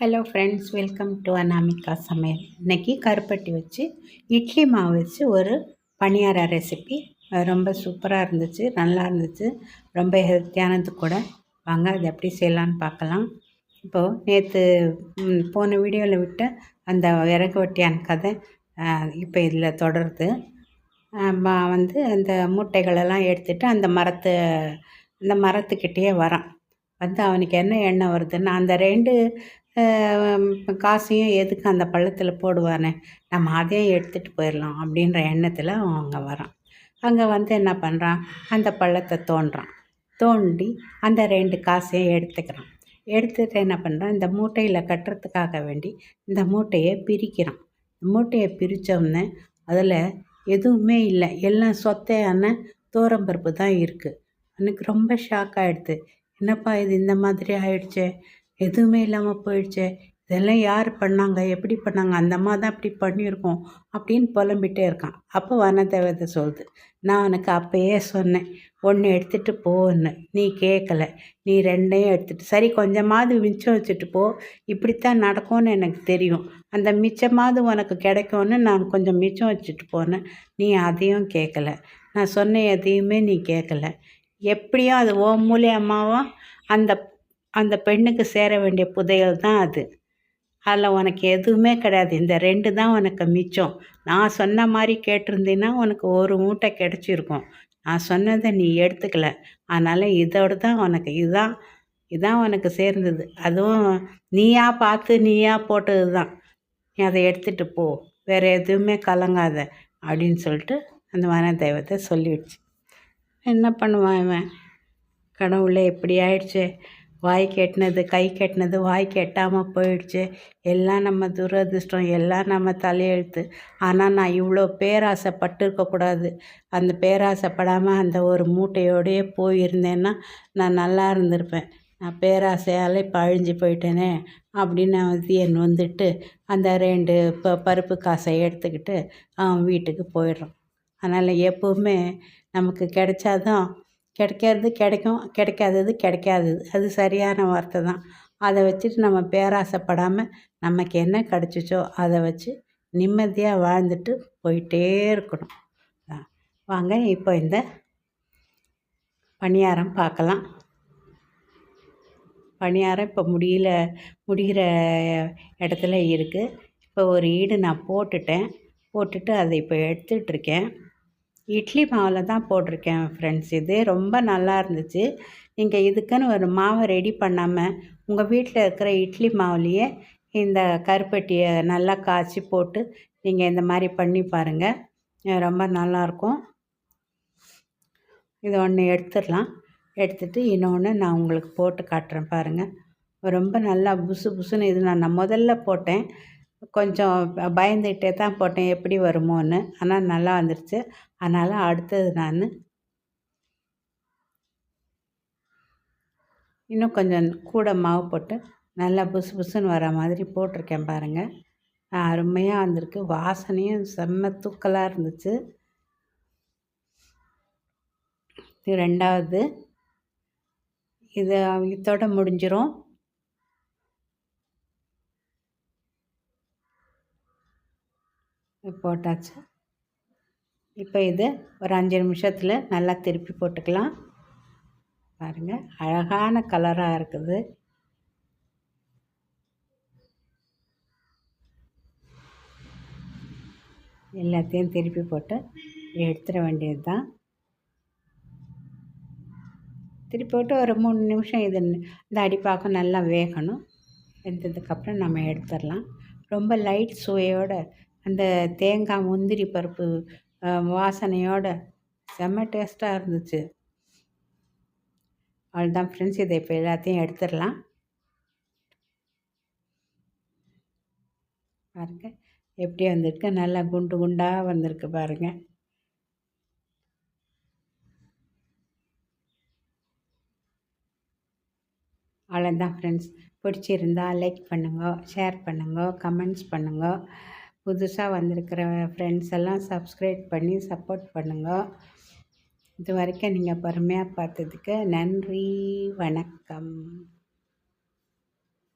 Hello friends welcome to Anamika சமையல் இன்றைக்கி கருப்பட்டி வச்சு இட்லி மாவு வச்சு ஒரு பணியார ரெசிபி ரொம்ப சூப்பராக இருந்துச்சு நல்லா இருந்துச்சு. ரொம்ப ஹெல்த்தியானது கூட. வாங்க அது எப்படி செய்யலான்னு பார்க்கலாம். இப்போது நேற்று போன வீடியோவில் விட்ட அந்த விறகு வட்டியான கதை இப்போ இதில் தொடருது. வந்து அந்த மூட்டைகளெல்லாம் எடுத்துகிட்டு அந்த மரத்தை அந்த மரத்துக்கிட்டேயே வரான். வந்து அவனுக்கு என்ன எண்ணம் வருதுன்னா அந்த ரெண்டு காசையும் எதுக்கு அந்த பள்ளத்தில் போடுவானே. நம்ம அதையும் எடுத்துகிட்டு போயிடலாம் அப்படின்ற எண்ணத்தில் அவன் அங்கே வரான். அங்கே வந்து என்ன பண்ணுறான் அந்த பள்ளத்தை தோன்றான். தோண்டி அந்த ரெண்டு காசையும் எடுத்துக்கிறான். எடுத்துகிட்டு என்ன பண்ணுறான் இந்த மூட்டையில் கட்டுறதுக்காக வேண்டி இந்த மூட்டையை பிரிக்கிறான். மூட்டையை பிரித்தோம்னே அதில் எதுவுமே இல்லை. எல்லாம் சொத்தையான தோரம்பருப்பு தான் இருக்குது எனக்கு ரொம்ப ஷாக் ஆகிடுது என்னப்பா இது இந்த மாதிரி ஆயிடுச்சே? எதுவுமே இல்லாமல் போயிடுச்சே. இதெல்லாம் யார் பண்ணாங்க? எப்படி பண்ணாங்க? அந்த அம்மா தான் இப்படி பண்ணியிருக்கோம் அப்படின்னு புலம்பிகிட்டே இருக்கான். அப்போ வனதேவதை சொல்லுது நான் உனக்கு அப்போயே சொன்னேன். ஒன்று எடுத்துகிட்டு போன்னு. நீ கேட்கல நீ ரெண்டையும் எடுத்துகிட்டு சரி கொஞ்சமாவது மிச்சம் வச்சுட்டு போ. இப்படித்தான் நடக்கும்னு எனக்கு தெரியும். அந்த மிச்சமாவது உனக்கு கிடைக்கும்னு நான் கொஞ்சம் மிச்சம் வச்சுட்டு போனேன். நீ அதையும் கேட்கல நான் சொன்ன எதையுமே நீ கேட்கல எப்படியும் அது ஓ மூலியமாகவும் அந்த அந்த பெண்ணுக்கு சேர வேண்டிய புதையல் தான் அது. அதில் உனக்கு எதுவுமே கிடையாது. இந்த ரெண்டு தான் உனக்கு மிச்சம். நான் சொன்ன மாதிரி கேட்டிருந்தீன்னா உனக்கு ஒரு மூட்டை கிடச்சிருக்கும். நான் சொன்னதை நீ எடுத்துக்கல. அதனால் இதோடு தான் உனக்கு இதுதான் இதுதான் உனக்கு சேர்ந்தது. அதுவும் நீயா பார்த்து நீயா போட்டது தான். நீ அதை எடுத்துகிட்டு போ. வேறு எதுவுமே கலங்காத அப்படின்னு சொல்லிட்டு அந்த வன தெய்வத்தை சொல்லிடுச்சு. என்ன பண்ணுவான் இவன்? கடவுளே இப்படி ஆயிடுச்சு. வாய் கெட்டினது கை கெட்டினது வாய் கெட்டாமல் போயிடுச்சு. எல்லாம் நம்ம துரதிர்ஷ்டம் எல்லாம் நம்ம தலையெழுத்து. ஆனால் நான் இவ்வளோ பேராசைப்பட்டிருக்கக்கூடாது அந்த பேராசைப்படாமல் அந்த ஒரு மூட்டையோடையே போயிருந்தேன்னா நான் நல்லா இருந்திருப்பேன். நான் பேராசையால் இப்போ அழிஞ்சு போயிட்டேனே அப்படின்னு அவன் வந்துட்டு அந்த ரெண்டு ப பருப்பு காசை எடுத்துக்கிட்டு அவன் வீட்டுக்கு போயிடுறான். அதனால் எப்போவுமே நமக்கு கிடைச்சாதான் கிடைக்கிறது கிடைக்கும் கிடைக்காதது கிடைக்காதது. அது சரியான வார்த்தை தான். அதை வச்சுட்டு நம்ம பேராசைப்படாமல் நமக்கு என்ன கிடச்சிச்சோ அதை வச்சு நிம்மதியாக வாழ்ந்துட்டு போயிட்டே இருக்கணும். வாங்க இப்போ இந்த பணியாரம் பார்க்கலாம். பணியாரம் இப்போ முடியல முடிகிற இடத்துல இருக்குது இப்போ ஒரு ஈடு நான் போட்டுட்டேன். போட்டுட்டு அதை இப்போ எடுத்துகிட்ருக்கேன் இட்லி மாவில் தான் போட்டிருக்கேன் ஃப்ரெண்ட்ஸ் இது ரொம்ப நல்லா இருந்துச்சு. நீங்கள் இதுக்குன்னு ஒரு மாவை ரெடி பண்ணாமல் உங்கள் வீட்டில் இருக்கிற இட்லி மாவுலேயே இந்த கருப்பட்டியை நல்லா காய்ச்சி போட்டு நீங்கள் இந்த மாதிரி பண்ணி பாருங்கள் ரொம்ப நல்லாயிருக்கும் இது ஒன்று எடுத்துடலாம். எடுத்துகிட்டு இன்னொன்று நான் உங்களுக்கு போட்டு காட்டுறேன் பாருங்கள் ரொம்ப நல்லா புசு புசுன்னு இது நான் முதல்ல போட்டேன். கொஞ்சம் பயந்துகிட்டே தான் போட்டேன் எப்படி வருமோன்னு. ஆனால் நல்லா வந்துருச்சு. அதனால் அடுத்தது நான் இன்னும் கொஞ்சம் கூட மாவு போட்டு நல்லா புசு புசுன்னு வர மாதிரி போட்டிருக்கேன் பாருங்கள் அருமையாக வந்திருக்கு. வாசனையும் செம்ம தூக்கலாக இருந்துச்சு. இது ரெண்டாவது. இது இதோட முடிஞ்சிடும் போட்டாச்சு. இப்போ இது ஒரு அஞ்சு நிமிஷத்தில் நல்லா திருப்பி போட்டுக்கலாம். பாருங்கள் அழகான கலராக இருக்குது. எல்லாத்தையும் திருப்பி போட்டு எடுத்துட வேண்டியது தான் திருப்பி போட்டு ஒரு மூணு நிமிஷம் இது இந்த அடிப்பாக்கம் நல்லா வேகணும். வெந்ததுக்கப்புறம் நம்ம எடுத்துடலாம். ரொம்ப லைட் சுவையோடு அந்த தேங்காய் முந்திரி பருப்பு வாசனையோட செம்ம டேஸ்ட்டாக இருந்துச்சு. அவ்வளோதான் ஃப்ரெண்ட்ஸ். இதை இப்போ எல்லாத்தையும் எடுத்துடலாம். பாருங்கள் எப்படி வந்திருக்கு? நல்லா குண்டு குண்டாக வந்திருக்கு பாருங்கள் அவ்வளோதான் ஃப்ரெண்ட்ஸ். பிடிச்சிருந்தா லைக் பண்ணுங்க ஷேர் பண்ணுங்க கமெண்ட்ஸ் பண்ணுங்க. புதுசாக வந்திருக்கிற ஃப்ரெண்ட்ஸ் எல்லாம் சப்ஸ்கிரைப் பண்ணி சப்போர்ட் பண்ணுங்கள் இது வரைக்கும் நீங்கள் பொறுமையாக பார்த்ததுக்கு நன்றி வணக்கம்.